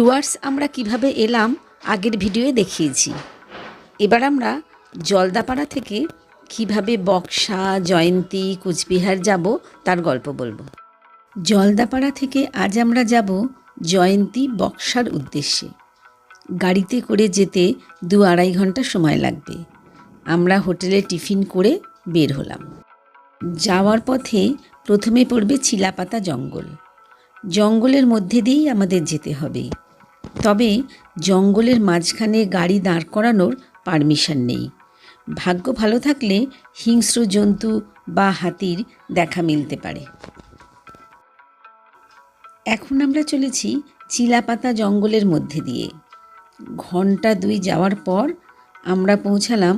ডুয়ার্স আমরা কীভাবে এলাম, আগের ভিডিওয়ে দেখিয়েছি। এবার আমরা জলদাপাড়া থেকে কীভাবে বক্সা, জয়ন্তী, কুচবিহার যাব, তার গল্প বলব। জলদাপাড়া থেকে আজ আমরা যাব জয়ন্তী বক্সার উদ্দেশ্যে। গাড়িতে করে যেতে দু আড়াই ঘণ্টা সময় লাগবে। আমরা হোটেলে টিফিন করে বের হলাম। যাওয়ার পথে প্রথমে পড়বে চিলাপাতা জঙ্গল। জঙ্গলের মধ্যে দিয়েই আমাদের যেতে হবে। তবে জঙ্গলের মাঝখানে গাড়ি দাঁড় করানোর পারমিশন নেই। ভাগ্য ভালো থাকলে হিংস্র জন্তু বা হাতির দেখা মিলতে পারে। এখন আমরা চলেছি চিলাপাতা জঙ্গলের মধ্যে দিয়ে। ঘণ্টা দুই যাওয়ার পর আমরা পৌঁছালাম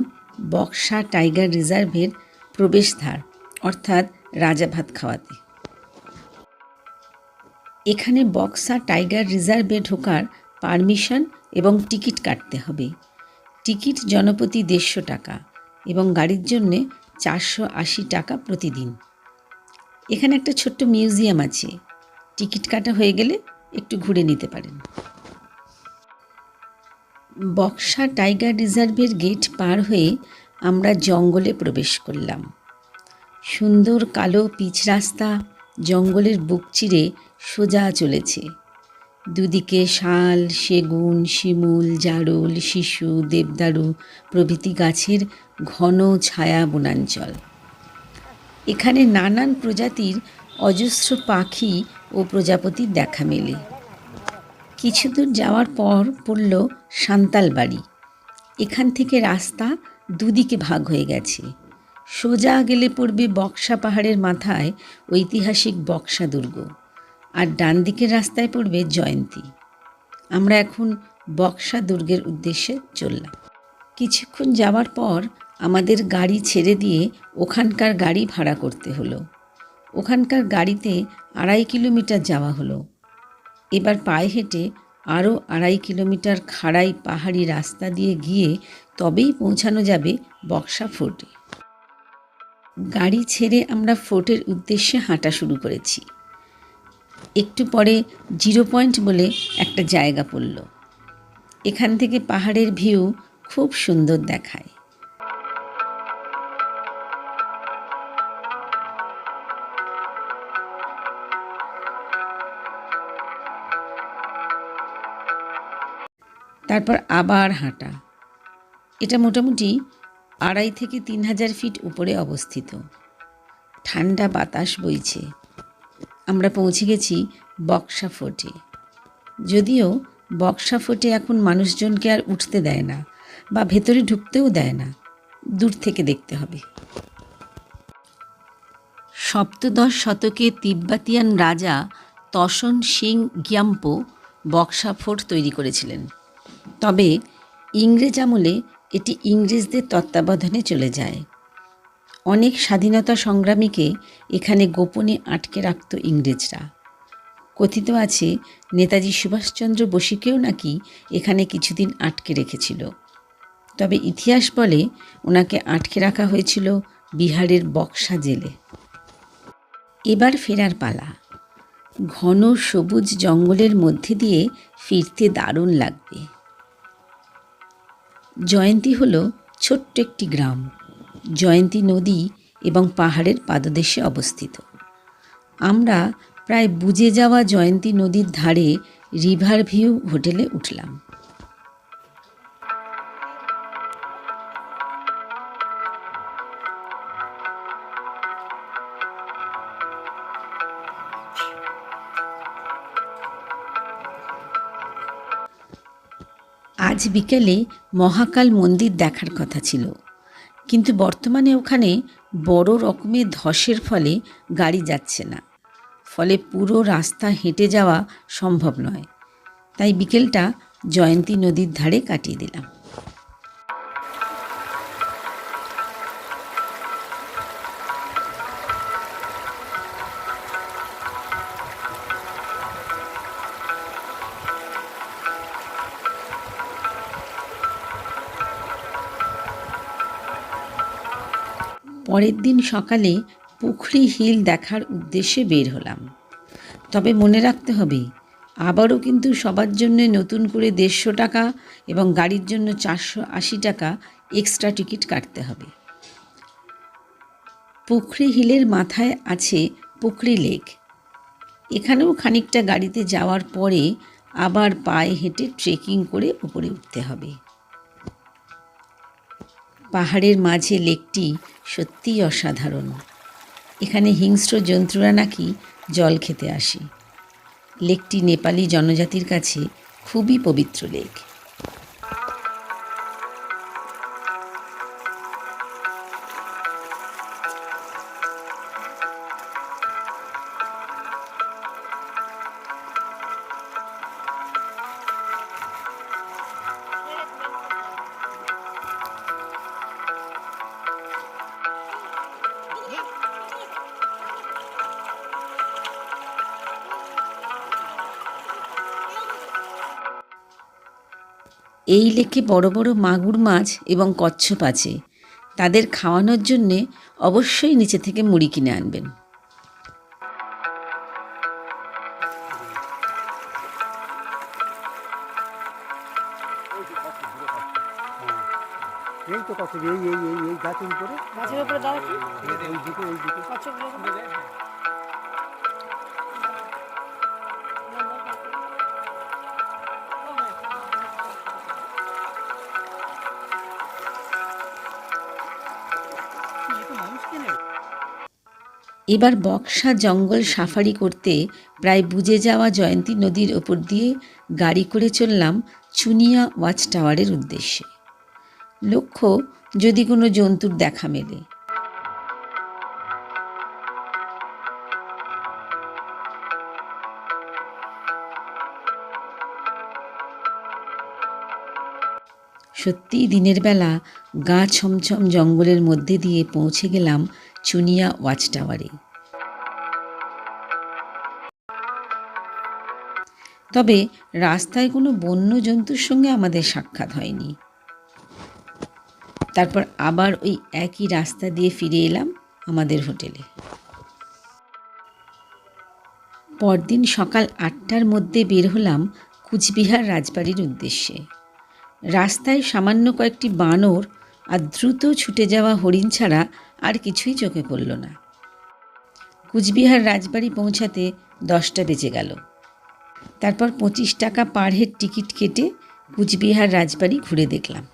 বক্সা টাইগার রিজার্ভের প্রবেশদ্বার, অর্থাৎ রাজাভাত খাওয়াতে। এখানে বক্সা টাইগার রিজার্ভে ঢোকার পারমিশন এবং টিকিট কাটতে হবে। টিকিট জনপ্রতি দেড়শো টাকা এবং গাড়ির জন্যে চারশো আশি টাকা প্রতিদিন। এখানে একটা ছোট্ট মিউজিয়াম আছে। টিকিট কাটা হয়ে গেলে একটু ঘুরে নিতে পারেন। বক্সা টাইগার রিজার্ভের গেট পার হয়ে আমরা জঙ্গলে প্রবেশ করলাম। সুন্দর কালো পিচ রাস্তা জঙ্গলের বুক চিরে সোজা চলেছে। দুদিকে শাল, সেগুন, শিমুল, জারুল, শিশু, দেবদারু প্রভৃতি গাছের ঘন ছায়া বনাঞ্চল। এখানে নানান প্রজাতির অজস্র পাখি ও প্রজাপতির দেখা মেলে। কিছু দূর যাওয়ার পর পড়ল সান্তাল বাড়ি এখান থেকে রাস্তা দুদিকে ভাগ হয়ে গেছে। সোজা গেলে পড়বে বক্সা পাহাড়ের মাথায় ঐতিহাসিক বক্সা দুর্গ। আর ডান দিকের রাস্তায় পড়বে জয়ন্তী। আমরা এখন বক্সা দুর্গের উদ্দেশ্যে চললাম। কিছুক্ষণ যাওয়ার পর আমাদের গাড়ি ছেড়ে দিয়ে ওখানকার গাড়ি ভাড়া করতে হলো। ওখানকার গাড়িতে আড়াই কিলোমিটার যাওয়া হলো। এবার পায়ে হেঁটে আরও আড়াই কিলোমিটার খাড়াই পাহাড়ি রাস্তা দিয়ে গিয়ে তবেই পৌঁছানো যাবে বক্সা ফোর্টে। গাড়ি ছেড়ে আমরা ফোর্টের উদ্দেশ্যে হাঁটা শুরু করেছি। একটু পরে জিরো পয়েন্ট বলে একটা জায়গা পড়ল। এখান থেকে পাহাড়ের ভিউ খুব সুন্দর দেখায়। তারপর আবার হাঁটা। এটা মোটামুটি আড়াই থেকে তিন হাজার ফিট উপরে অবস্থিত। ঠান্ডা বাতাস বইছে। আমরা পৌঁছে গেছি বক্সা ফোর্টে। যদিও বক্সা ফোর্টে এখন মানুষজনকে আর উঠতে দেয় না বা ভেতরে ঢুকতেও দেয় না। দূর থেকে দেখতে হবে। সপ্তদশ শতকে তিব্বাতিয়ান রাজা তসন সিং গিয়াম্পো বক্সা ফোর্ট তৈরি করেছিলেন। তবে ইংরেজ আমলে এটি ইংরেজদের তত্ত্বাবধানে চলে যায়। অনেক স্বাধীনতা সংগ্রামীকে এখানে গোপনে আটকে রাখত ইংরেজরা। কথিত আছে, নেতাজি সুভাষচন্দ্র বসুকেও নাকি এখানে কিছুদিন আটকে রেখেছিল। তবে ইতিহাস বলে ওনাকে আটকে রাখা হয়েছিল বিহারের বক্সা জেলে। এবার ফেরার পালা। ঘন সবুজ জঙ্গলের মধ্যে দিয়ে ফিরতে দারুণ লাগবে। জয়ন্তী হলো ছোট্ট একটি গ্রাম। জয়ন্তী নদী এবং পাহাড়ের পাদদেশে অবস্থিত। আমরা প্রায় বুজে যাওয়া জয়ন্তী নদীর ধারে রিভার ভিউ হোটেলে উঠলাম। আজ বিকেলে মহাকাল মন্দির দেখার কথা ছিল। কিন্তু বর্তমানে ওখানে বড় রকমের ধসের ফলে গাড়ি যাচ্ছে না। ফলে পুরো রাস্তা হেঁটে যাওয়া সম্ভব নয়। তাই বিকেলটা জয়ন্তী নদীর ধারে কাটিয়ে দিলাম। পরের দিন সকালে পুখরি হিল দেখার উদ্দেশ্যে বের হলাম। তবে মনে রাখতে হবে, আবারও কিন্তু সবার জন্য নতুন করে দেড়শো টাকা এবং গাড়ির জন্য চারশো আশি টাকা এক্সট্রা টিকিট কাটতে হবে। পুখরি হিলের মাথায় আছে পুখরি লেক। এখানেও খানিকটা গাড়িতে যাওয়ার পরে আবার পায়ে হেঁটে ট্রেকিং করে উপরে উঠতে হবে। পাহাড়ের মাঝে লেকটি সত্যিই অসাধারণ। এখানে হিংস্র জন্তুরা নাকি জল খেতে আসে। লেকটি নেপালি জনজাতির কাছে খুবই পবিত্র লেক। এই লেকে বড় বড় মাগুর মাছ এবং কচ্ছপ আছে। তাদের খাওয়ানোর জন্যে অবশ্যই নিচে থেকে মুড়ি কিনে আনবেন। এই তো কত এই এই এই এই গাছের উপরে। গাছের উপরে দাও কি এই দিকে এই দিকে। কচ্ছপগুলো এবার বক্সা জঙ্গল সাফারি করতে প্রায় বুজে যাওয়া জয়ন্তী নদীর ওপর দিয়ে গাড়ি করে চললাম চুনিয়া ওয়াচ টাওয়ারের উদ্দেশ্যে। লক্ষ্য, যদি কোনো জন্তুর দেখা মেলে। সত্যিই দিনের বেলা গা ছমছম জঙ্গলের মধ্যে দিয়ে পৌঁছে গেলাম চুনিয়া ওয়াচ টাওয়ারে তবে রাস্তায় কোনো বন্য জন্তুর সঙ্গে আমাদের সাক্ষাৎ হয়নি। তারপর আবার ওই একই রাস্তা দিয়ে ফিরে এলাম আমাদের হোটেলে। পরদিন সকাল আটটার মধ্যে বের হলাম কুচবিহার রাজবাড়ির উদ্দেশ্যে। রাস্তায় সামান্য কয়েকটি বানর আর দ্রুত ছুটে যাওয়া হরিণ ছাড়া আর কিছুই চোখে পড়ল না। কুচবিহার রাজবাড়ি পৌঁছাতে দশটা বেজে গেল। তারপর পঁচিশ টাকা পার হেড টিকিট কেটে কুচবিহার রাজবাড়ি ঘুরে দেখলাম।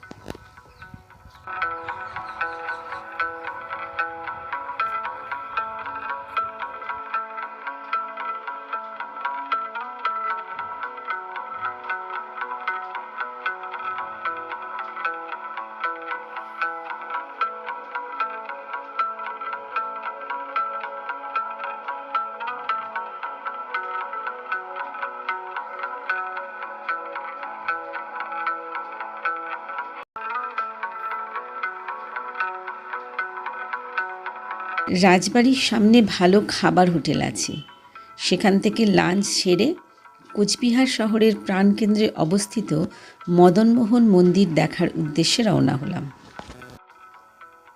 রাজবাড়ির সামনে ভালো খাবার হোটেল আছে। সেখান থেকে লাঞ্চ সেরে কোচবিহার শহরের প্রাণকেন্দ্রে অবস্থিত মদনমোহন মন্দির দেখার উদ্দেশ্যে রওনা হলাম।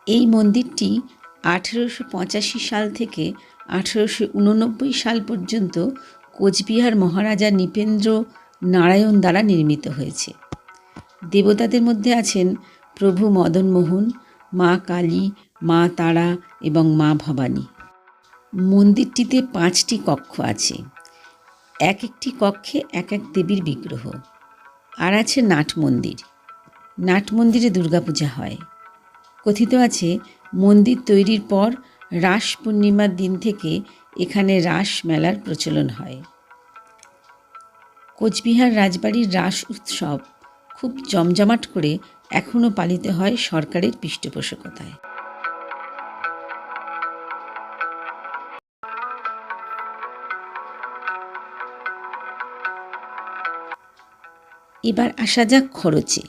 এই মন্দিরটি আঠেরোশো পঁচাশি সাল থেকে আঠেরোশো উননব্বই সাল পর্যন্ত কোচবিহার মহারাজা নৃপেন্দ্র নারায়ণ দ্বারা নির্মিত হয়েছে। দেবতাদের মধ্যে আছেন প্রভু মদনমোহন, মা কালী মা তারা এবং মা ভবানী। মন্দিরটিতে পাঁচটি কক্ষ আছে। এক একটি কক্ষে এক এক দেবীর বিগ্রহ। আর আছে নাট মন্দির। নাট মন্দিরে দুর্গাপূজা হয়। কথিত আছে, মন্দির তৈরির পর রাস পূর্ণিমার দিন থেকে এখানে রাস মেলার প্রচলন হয়। কোচবিহার রাজবাড়ির রাস উৎসব খুব জমজমাট করে এখনও পালিত হয় সরকারের পৃষ্ঠপোষকতায়। এবার আসা যাক খরচে।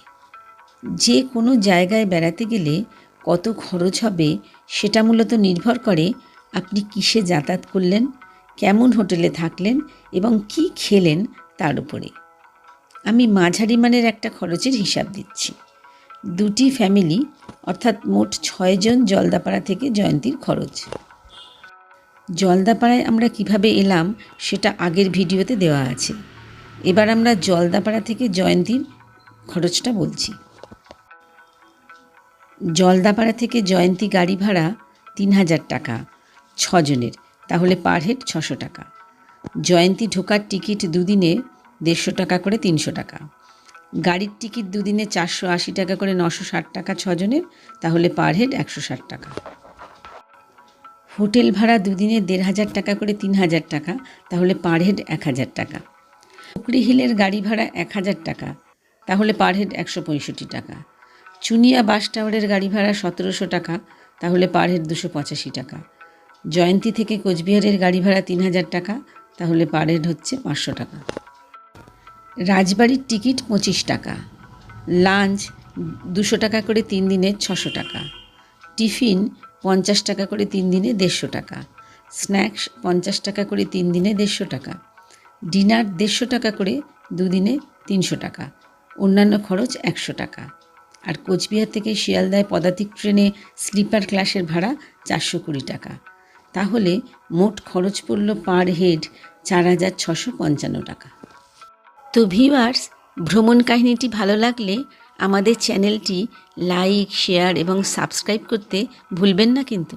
যে কোনো জায়গায় বেড়াতে গেলে কত খরচ হবে সেটা মূলত নির্ভর করে আপনি কিসে যাতায়াত করলেন, কেমন হোটেলে থাকলেন এবং কি খেলেন তার উপরে। আমি মাঝারি মানের একটা খরচের হিসাব দিচ্ছি। দুটি ফ্যামিলি, অর্থাৎ মোট ছয়জন জলদাপাড়া থেকে জয়ন্তীর খরচ। জলদাপাড়ায় আমরা কীভাবে এলাম সেটা আগের ভিডিওতে দেওয়া আছে। এবার আমরা জলদাপাড়া থেকে জয়ন্তীর খরচটা বলছি। জলদাপাড়া থেকে জয়ন্তী গাড়ি ভাড়া তিন হাজার টাকা, ছজনের, তাহলে পার হেড ছশো টাকা। জয়ন্তী ঢোকার টিকিট দুদিনে দেড়শো টাকা করে তিনশো টাকা। গাড়ির টিকিট দুদিনে চারশো আশি টাকা করে নশো ষাট টাকা ছজনের, তাহলে পার হেড একশো ষাট টাকা। হোটেল ভাড়া দুদিনে দেড় হাজার টাকা করে তিন হাজার টাকা, তাহলে পার হেড এক হাজার টাকা। পুকরি হিলের গাড়ি ভাড়া এক হাজার টাকা, তাহলে পার হেড একশো পঁয়ষট্টি টাকা। চুনিয়া বাস টাওয়ারের গাড়ি ভাড়া সতেরোশো টাকা, তাহলে পার হেড দুশো পঁচাশি টাকা। জয়ন্তী থেকে কোচবিহারের গাড়ি ভাড়া তিন হাজার টাকা, তাহলে পার হেড হচ্ছে পাঁচশো টাকা। রাজবাড়ির টিকিট পঁচিশ টাকা, লাঞ্চ দুশো টাকা করে তিন দিনে ছশো টাকা, টিফিন পঞ্চাশ টাকা করে তিন দিনে দেড়শো টাকা, স্ন্যাক্স পঞ্চাশ টাকা করে তিন দিনে দেড়শো টাকা ডিনার দেড়শো টাকা করে, দুদিনে তিনশো টাকা। অন্যান্য খরচ একশো টাকা। আর কোচবিহার থেকে শিয়ালদায় পদাতিক ট্রেনে স্লিপার ক্লাসের ভাড়া চারশো কুড়ি টাকা। তাহলে মোট খরচ পড়ল পার হেড চার হাজার ছশো পঞ্চান্ন টাকা। তো ভিউয়ার্স, ভ্রমণ কাহিনীটি ভালো লাগলে আমাদের চ্যানেলটি লাইক, শেয়ার এবং সাবস্ক্রাইব করতে ভুলবেন না কিন্তু।